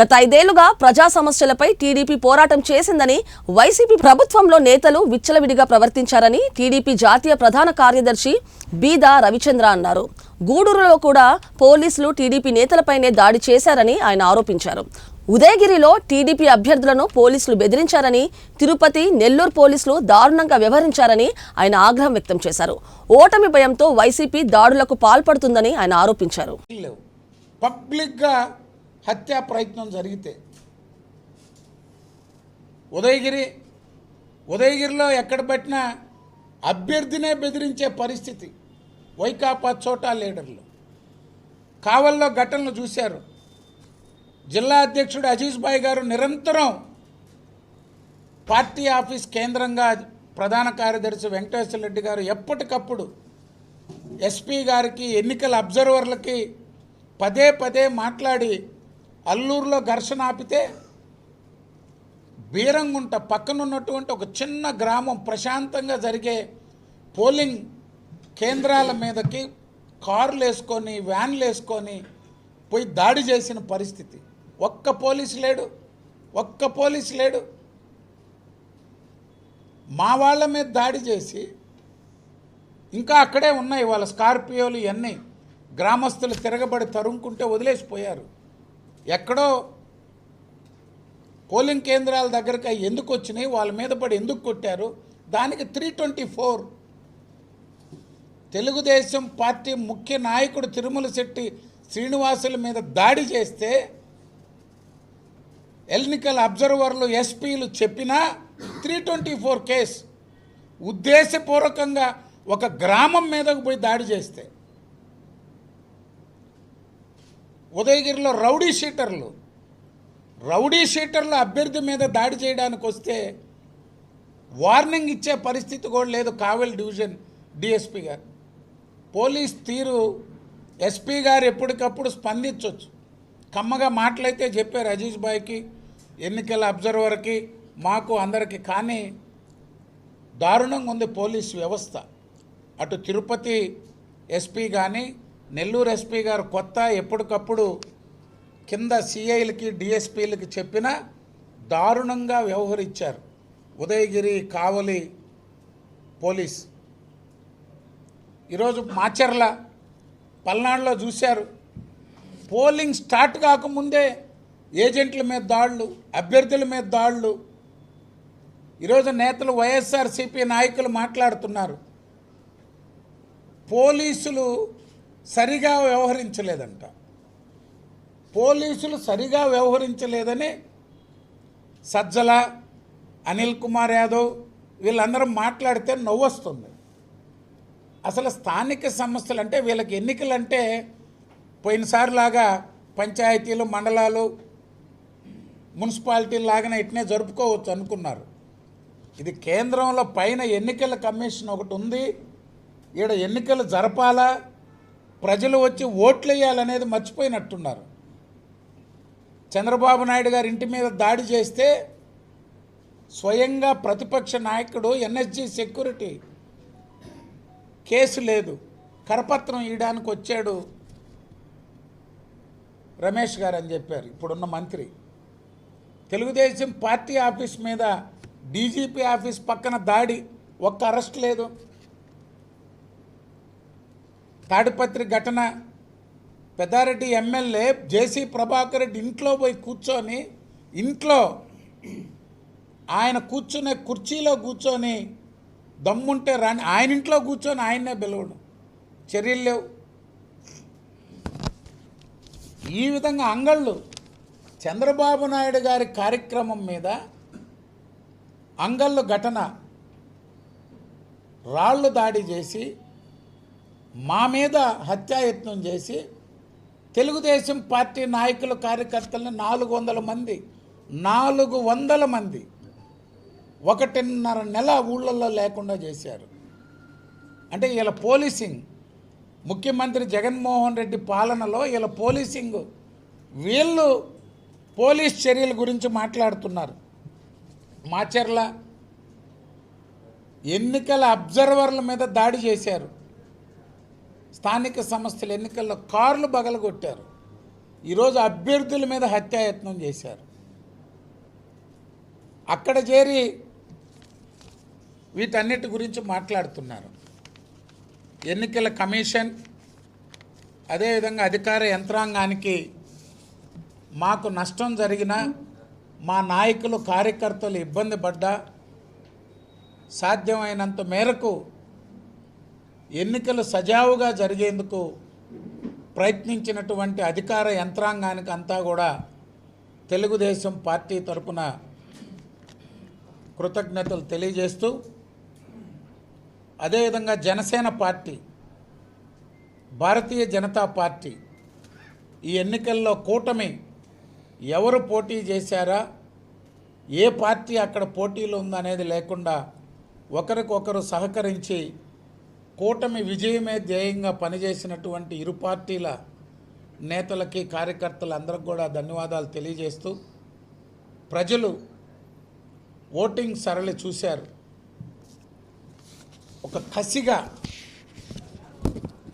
గత ఐదేళ్ళుగా ప్రజా సమస్యలపై టీడీపీ పోరాటం చేసిందని వైసీపీ ప్రభుత్వంలో నేతలు విచ్చలవిడిగా ప్రవర్తించారని టీడీపీ జాతీయ ప్రధాన కార్యదర్శి బీదా రవిచంద్ర అన్నారు. గూడూరులో కూడా పోలీసులు టీడీపీ నేతలపైనే దాడి చేశారని ఆయన ఆరోపించారు. ఉదయగిరిలో టీడీపీ అభ్యర్థులను పోలీసులు బెదిరించారని తిరుపతి నెల్లూరు పోలీసులు దారుణంగా వ్యవహరించారని ఆయన ఆగ్రహం వ్యక్తం చేశారు. ఓటమి భయంతో వైసీపీ దాడులకు పాల్పడుతుందని ఆయన ఆరోపించారు. పబ్లిక్గా హత్యా ప్రయత్నం జరిగితే ఉదయగిరి ఉదయగిరిలో ఎక్కడ పెట్టినా అభ్యర్థినే బెదిరించే పరిస్థితి వైకాపా చోటా లీడర్లు. కావల్లో ఘటనలు చూశారు. జిల్లా అధ్యక్షుడు అజీజ్ భాయ్ గారు నిరంతరం పార్టీ ఆఫీస్ కేంద్రంగా ప్రధాన కార్యదర్శి వెంకటేశ్వర రెడ్డి గారు ఎప్పటికప్పుడు ఎస్పీ గారికి ఎన్నికల అబ్జర్వర్లకి పదే పదే మాట్లాడి అల్లూరులో ఘర్షణ ఆపితే బీరంగుంట పక్కనున్నటువంటి ఒక చిన్న గ్రామం ప్రశాంతంగా జరిగే పోలింగ్ కేంద్రాల మీదకి కార్లు వేసుకొని వ్యాన్లు వేసుకొని పోయి దాడి చేసిన పరిస్థితి. ఒక్క పోలీసు లేడు ఒక్క పోలీసు లేడు. మా వాళ్ళ మీద దాడి చేసి ఇంకా అక్కడే ఉన్నాయి వాళ్ళ స్కార్పియోలు ఇవన్నీ. గ్రామస్తులు తిరగబడి తరుముకుంటే వదిలేసిపోయారు. ఎక్కడో పోలింగ్ కేంద్రాల దగ్గరకు అవి ఎందుకు వచ్చినాయి వాళ్ళ మీద పడి ఎందుకు కొట్టారు దానికి three twenty four Telugu Desam party ముఖ్య నాయకుడు తిరుమల శెట్టి శ్రీనివాసుల మీద దాడి చేస్తే ఎన్నికల అబ్జర్వర్లు ఎస్పీలు చెప్పినా త్రీ ట్వంటీ ఫోర్ కేస్ ఉద్దేశపూర్వకంగా ఒక గ్రామం మీదకు పోయి దాడి చేస్తే. ఉదయగిరిలో రౌడీ షీటర్లు. రౌడీ షీటర్లు అభ్యర్థి మీద దాడి చేయడానికి వస్తే వార్నింగ్ ఇచ్చే పరిస్థితి కూడా లేదు కావలి డివిజన్ డిఎస్పీ గారు. పోలీస్ తీరు ఎస్పీ గారు ఎప్పటికప్పుడు స్పందించవచ్చు కమ్మగా మాటలైతే చెప్పారు అజీజ్ బాయ్కి ఎన్నికల అబ్జర్వర్కి మాకు అందరికీ. కానీ దారుణంగా ఉంది పోలీస్ వ్యవస్థ. అటు తిరుపతి ఎస్పీ కానీ నెల్లూరు ఎస్పీ గారు కొత్త ఎప్పటికప్పుడు కింద సిఐలకి డిఎస్పీలకి చెప్పిన దారుణంగా వ్యవహరించారు. ఉదయగిరి కావలి పోలీస్. ఈరోజు మాచర్ల పల్నాడులో చూశారు. పోలింగ్ స్టార్ట్ కాకముందే ఏజెంట్ల మీద దాడులు అభ్యర్థుల మీద దాడులు. ఈరోజు నేతలు వైఎస్ఆర్సీపీ నాయకులు మాట్లాడుతున్నారు. పోలీసులు సరిగా వ్యవహరించలేదంట. పోలీసులు సరిగా వ్యవహరించలేదని సజ్జల అనిల్ కుమార్ యాదవ్ వీళ్ళందరూ మాట్లాడితే నవ్వొస్తుంది. అసలు స్థానిక సమస్యలు అంటే వీళ్ళకి ఎన్నికలు అంటే పోయినసారి పంచాయతీలు మండలాలు మున్సిపాలిటీ లాగానే ఇట్నే జరుపుకోవచ్చు అనుకున్నారు. ఇది కేంద్రంలో పైన ఎన్నికల కమిషన్ ఒకటి ఉంది. ఈడ ఎన్నికలు జరపాలా? ప్రజలు వచ్చి ఓట్లు వేయాలనేది మర్చిపోయినట్టున్నారు. చంద్రబాబు నాయుడు గారి ఇంటి మీద దాడి చేస్తే స్వయంగా ప్రతిపక్ష నాయకుడు ఎన్ఎస్జి సెక్యూరిటీ కేసు లేదు. కరపత్రం ఇవ్వడానికి వచ్చాడు రమేష్ గారు అని చెప్పారు. ఇప్పుడున్న మంత్రి. తెలుగుదేశం పార్టీ ఆఫీస్ మీద డీజీపీ ఆఫీస్ పక్కన దాడి ఒక్క అరెస్ట్ లేదు. తాడిపత్రి ఘటన. పెద్దారెడ్డి ఎమ్మెల్యే జేసీ ప్రభాకర్ రెడ్డి ఇంట్లో పోయి కూర్చొని ఇంట్లో ఆయన కూర్చునే కుర్చీలో కూర్చొని దమ్ముంటే రాని ఆయన ఇంట్లో కూర్చొని ఆయన్నే పిలవడం. చర్యలు లేవు. ఈ విధంగా అంగళ్ళు చంద్రబాబు నాయుడు గారి కార్యక్రమం మీద అంగళ్ళు ఘటన. రాళ్ళు దాడి చేసి మా మీద హత్యాయత్నం చేసి తెలుగుదేశం పార్టీ నాయకులు కార్యకర్తలను నాలుగు వందల మంది నాలుగు వందల మంది ఒకటిన్నర నెల ఊళ్ళల్లో లేకుండా చేశారు. అంటే ఇలా పోలీసింగ్ ముఖ్యమంత్రి జగన్మోహన్ రెడ్డి పాలనలో ఇలా పోలీసింగ్ వీళ్ళు పోలీస్ చర్యల గురించి మాట్లాడుతున్నారు. మాచర్ల ఎన్నికల అబ్జర్వర్ల మీద దాడి చేశారు. స్థానిక సంస్థల ఎన్నికల్లో కార్లు బగలగొట్టారు. ఈరోజు అభ్యర్థుల మీద హత్యాయత్నం చేశారు. అక్కడ చేరి వీటన్నిటి గురించి మాట్లాడుతున్నారు. ఎన్నికల కమిషన్ అదేవిధంగా అధికార యంత్రాంగానికి మాకు నష్టం జరిగినా మా నాయకులు కార్యకర్తలు ఇబ్బంది పడ్డా సాధ్యమైనంత మేరకు ఎన్నికలు సజావుగా జరిగేందుకు ప్రయత్నించినటువంటి అధికార యంత్రాంగానికి అంతా కూడా తెలుగుదేశం పార్టీ తరపున కృతజ్ఞతలు తెలియజేస్తూ అదేవిధంగా జనసేన పార్టీ భారతీయ జనతా పార్టీ ఈ ఎన్నికల్లో కూటమి ఎవరు పోటీ చేశారా ఏ పార్టీ అక్కడ పోటీలు ఉందనేది లేకుండా ఒకరికొకరు సహకరించి కూటమి విజయమే ధ్యేయంగా పనిచేసినటువంటి ఇరు పార్టీల నేతలకి కార్యకర్తలందరికి కూడా ధన్యవాదాలు తెలియజేస్తూ ప్రజలు ఓటింగ్ సరళి చూశారు. ఒక కసిగా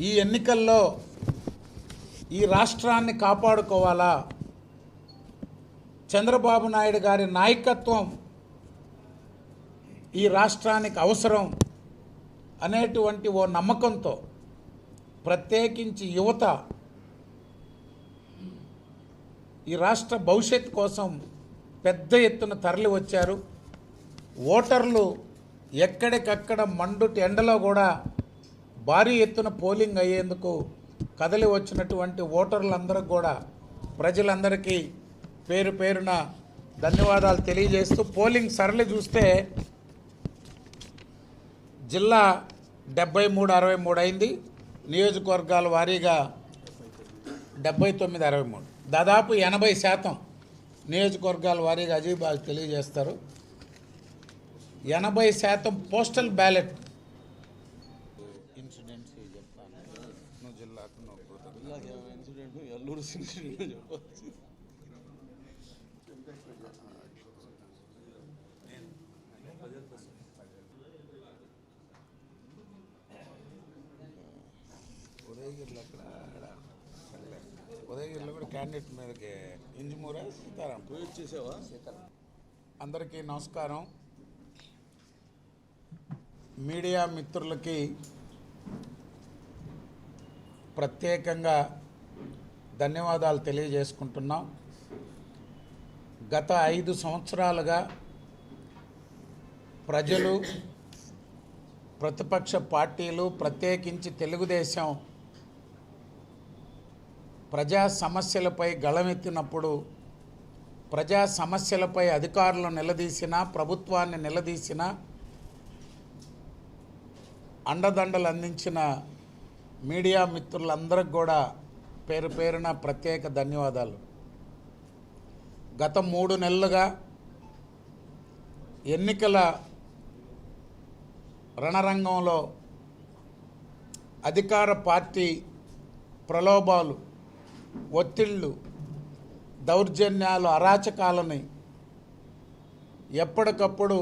ఈ ఎన్నికల్లో ఈ రాష్ట్రాన్ని కాపాడుకోవాలా? చంద్రబాబు నాయుడు గారి నాయకత్వం ఈ రాష్ట్రానికి అవసరం. అనేటువంటి ఓ నమ్మకంతో ప్రత్యేకించి యువత ఈ రాష్ట్ర భవిష్యత్ కోసం పెద్ద ఎత్తున తరలి వచ్చారు. ఓటర్లు ఎక్కడికక్కడ మండుటి ఎండలో కూడా భారీ ఎత్తున పోలింగ్ అయ్యేందుకు కదలి వచ్చినటువంటి ఓటర్లందరూ కూడా ప్రజలందరికీ పేరు పేరున ధన్యవాదాలు తెలియజేస్తూ పోలింగ్ సరళి చూస్తే జిల్లా డెబ్బై మూడు అరవై మూడు అయింది. నియోజకవర్గాల వారీగా డెబ్బై తొమ్మిది అరవై మూడు. దాదాపు ఎనభై శాతం నియోజకవర్గాల వారీగా అజయ్ బాగా తెలియజేస్తారు. ఎనభై శాతం పోస్టల్ బ్యాలెట్ ఇన్సిడెంట్స్ చెప్తాను? జిల్లాకు ఉదయగిరిలో అక్కడ. ఉదయగిరిలో కూడా క్యాండిడేట్ మీదకి ఇంజమూరా సీతారాం? పోయి చేసావా? అందరికీ నమస్కారం. మీడియా మిత్రులకి ప్రత్యేకంగా ధన్యవాదాలు తెలియజేసుకుంటున్నాం. గత ఐదు సంవత్సరాలుగా ప్రజలు ప్రతిపక్ష పార్టీలు ప్రత్యేకించి తెలుగుదేశం ప్రజా సమస్యలపై గళమెత్తినప్పుడు ప్రజా సమస్యలపై అధికారులను నిలదీసిన ప్రభుత్వాన్ని నిలదీసిన అండదండలు అందించిన మీడియా మిత్రులందరికి కూడా పేరు పేరున ప్రత్యేక ధన్యవాదాలు. గత మూడు నెలలుగా ఎన్నికల రణరంగంలో అధికార పార్టీ ప్రలోభాలు ఒత్తిళ్ళు దౌర్జన్యాలు అరాచకాలని ఎప్పటికప్పుడు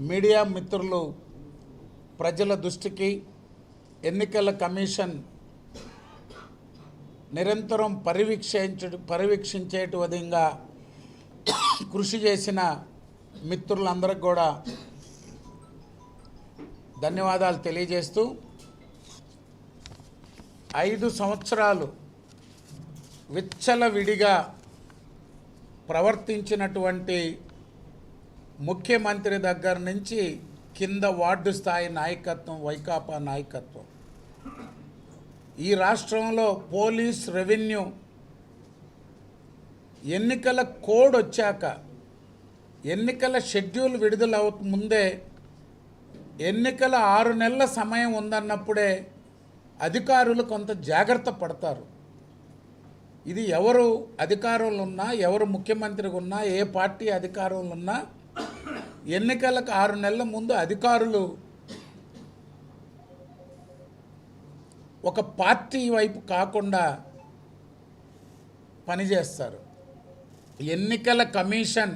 మీడియా మిత్రులు ప్రజల దృష్టికి ఎన్నికల కమిషన్ నిరంతరం పర్యవేక్షించ పర్యవేక్షించేటి విధంగా కృషి చేసిన మిత్రులందరికి కూడా ధన్యవాదాలు తెలియజేస్తూ ఐదు సంవత్సరాలు విచ్చలవిడిగా ప్రవర్తించినటువంటి ముఖ్యమంత్రి దగ్గర నుంచి కింద వార్డు స్థాయి నాయకత్వం వైకాపా నాయకత్వం. ఈ రాష్ట్రంలో పోలీస్ రెవెన్యూ ఎన్నికల కోడ్ వచ్చాక ఎన్నికల షెడ్యూల్ విడుదల ముందే ఎన్నికల ఆరు నెలల సమయం ఉందన్నప్పుడే అధికారులు కొంత జాగ్రత్త పడతారు. ఇది ఎవరు అధికారంలో ఉన్నా ఎవరు ముఖ్యమంత్రిగా ఉన్నా ఏ పార్టీ అధికారంలో ఉన్నా ఎన్నికలకు ఆరు నెలల ముందు అధికారులు ఒక పార్టీ వైపు కాకుండా పనిచేస్తారు. ఎన్నికల కమిషన్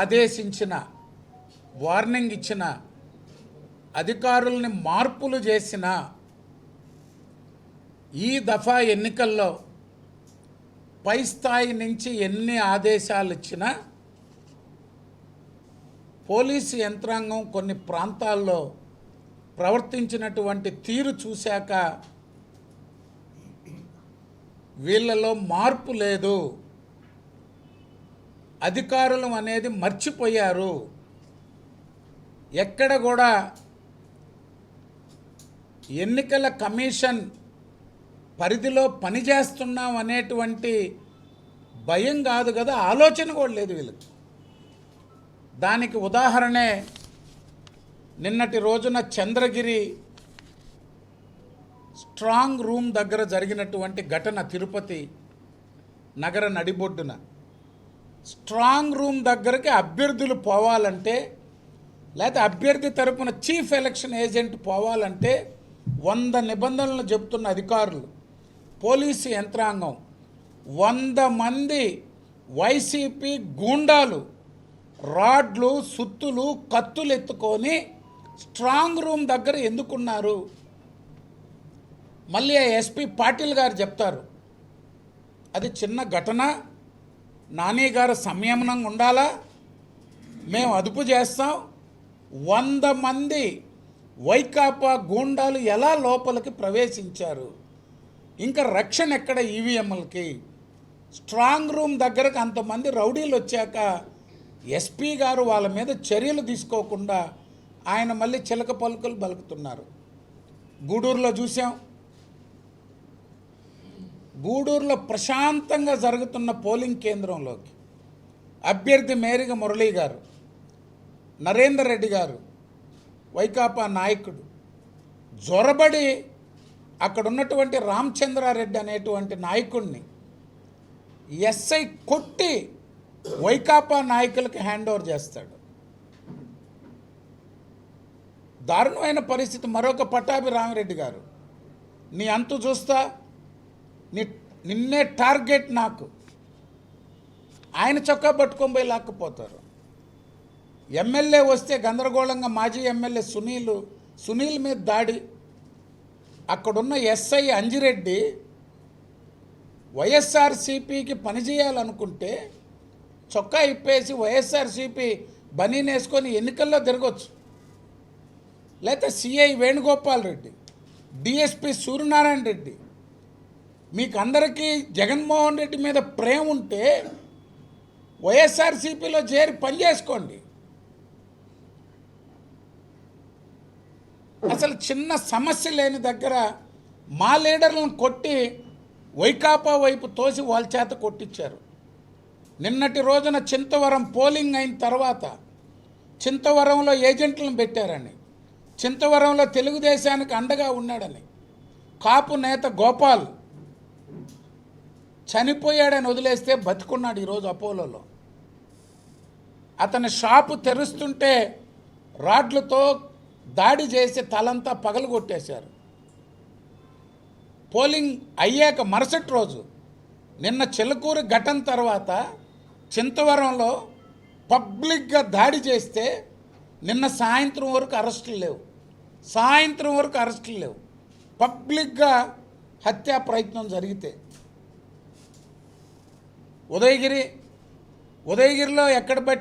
ఆదేశించిన వార్నింగ్ ఇచ్చిన అధికారుల్ని మార్పులు చేసిన ఈ దఫా ఎన్నికల్లో పై స్థాయి నుంచి ఎన్ని ఆదేశాలు ఇచ్చినా పోలీసు యంత్రాంగం కొన్ని ప్రాంతాల్లో ప్రవర్తించినటువంటి తీరు చూశాక వీళ్ళలో మార్పు లేదు. అధికారులు అనేది మర్చిపోయారు. ఎక్కడ కూడా ఎన్నికల కమిషన్ పరిధిలో పనిచేస్తున్నాం అనేటువంటి భయం కాదు కదా ఆలోచన కూడా లేదు వీళ్ళకి. దానికి ఉదాహరణే నిన్నటి రోజున చంద్రగిరి స్ట్రాంగ్ రూమ్ దగ్గర జరిగినటువంటి ఘటన తిరుపతి నగర నడిబొడ్డున. స్ట్రాంగ్ రూమ్ దగ్గరికి అభ్యర్థులు పోవాలంటే లేకపోతే అభ్యర్థి తరపున చీఫ్ ఎలక్షన్ ఏజెంట్ పోవాలంటే వంద నిబంధనలు చెప్తున్న అధికారులు పోలీసు యంత్రాంగం వంద మంది వైసీపీ గూండాలు రాడ్లు సుత్తులు కత్తులు ఎత్తుకొని స్ట్రాంగ్ రూమ్ దగ్గర ఎందుకున్నారు? మళ్ళీ ఆ పాటిల్ గారు చెప్తారు అది చిన్న ఘటన నాని గారు సంయమనంగా ఉండాలా? మేము అదుపు చేస్తాం వంద మంది వైకాపా గూండాలు ఎలా లోపలికి ప్రవేశించారు? ఇంకా రక్షణ ఎక్కడ ఈవీఎంలకి? స్ట్రాంగ్ రూమ్ దగ్గరకు అంతమంది రౌడీలు వచ్చాక ఎస్పీ గారు వాళ్ళ మీద చర్యలు తీసుకోకుండా ఆయన మళ్ళీ చిలక పలుకులు బలుకుతున్నారు గూడూరులో చూసాం గూడూరులో ప్రశాంతంగా జరుగుతున్న పోలింగ్ కేంద్రంలోకి. అభ్యర్థి మేరిగ మురళీ గారు నరేందర్ రెడ్డి గారు వైకాపా నాయకుడు. జొరబడి అక్కడ ఉన్నటువంటి రామచంద్రారెడ్డి అనేటువంటి నాయకుడిని ఎస్ఐ కొట్టి వైకాపా నాయకులకు హ్యాండ్ ఓవర్ చేస్తాడు. దారుణమైన పరిస్థితి. మరొక పటాభి రామిరెడ్డి గారు నీ అంతు చూస్తా నీ నిన్నే టార్గెట్ నాకు. ఆయన చొక్కా పట్టుకొని పోయి లాక్కపోతారు. ఎమ్మెల్యే వస్తే గందరగోళంగా మాజీ ఎమ్మెల్యే సునీల్ సునీల్ మీద దాడి. అక్కడున్న ఎస్ఐ అంజిరెడ్డి వైఎస్ఆర్సీపీకి పనిచేయాలనుకుంటే చొక్కా ఇప్పేసి వైఎస్ఆర్సీపీ బనీనేసుకొని ఎన్నికల్లో తిరగొచ్చు. లేకపోతే సిఐ వేణుగోపాల్ రెడ్డి డిఎస్పి సూర్యనారాయణ రెడ్డి మీకు అందరికీ జగన్మోహన్ రెడ్డి మీద ప్రేమ ఉంటే వైఎస్ఆర్సీపీలో చేరి పనిచేసుకోండి అసలు చిన్న సమస్య లేని దగ్గర మా లీడర్లను కొట్టి వైకాపా వైపు తోసి వాళ్ళ చేత కొట్టించారు. నిన్నటి రోజున చింతవరం పోలింగ్ అయిన తర్వాత చింతవరంలో ఏజెంట్లను పెట్టారని చింతవరంలో తెలుగుదేశానికి అండగా ఉన్నాడని కాపు నేత గోపాల్ చనిపోయాడని వదిలేస్తే బతికున్నాడు ఈరోజు అపోలోలో. అతని షాపు తెరుస్తుంటే రాడ్లతో దాడి చేసి తలంతా పగలు కొట్టేశారు పోలింగ్ అయ్యాక మరుసటి రోజు నిన్న చిలకూరు ఘటన తర్వాత చింతవరంలో పబ్లిక్గా దాడి చేస్తే నిన్న సాయంత్రం వరకు అరెస్టులు లేవు. సాయంత్రం వరకు అరెస్టులు లేవు. పబ్లిక్గా హత్యా ప్రయత్నం జరిగితే. ఉదయగిరి ఉదయగిరిలో ఎక్కడ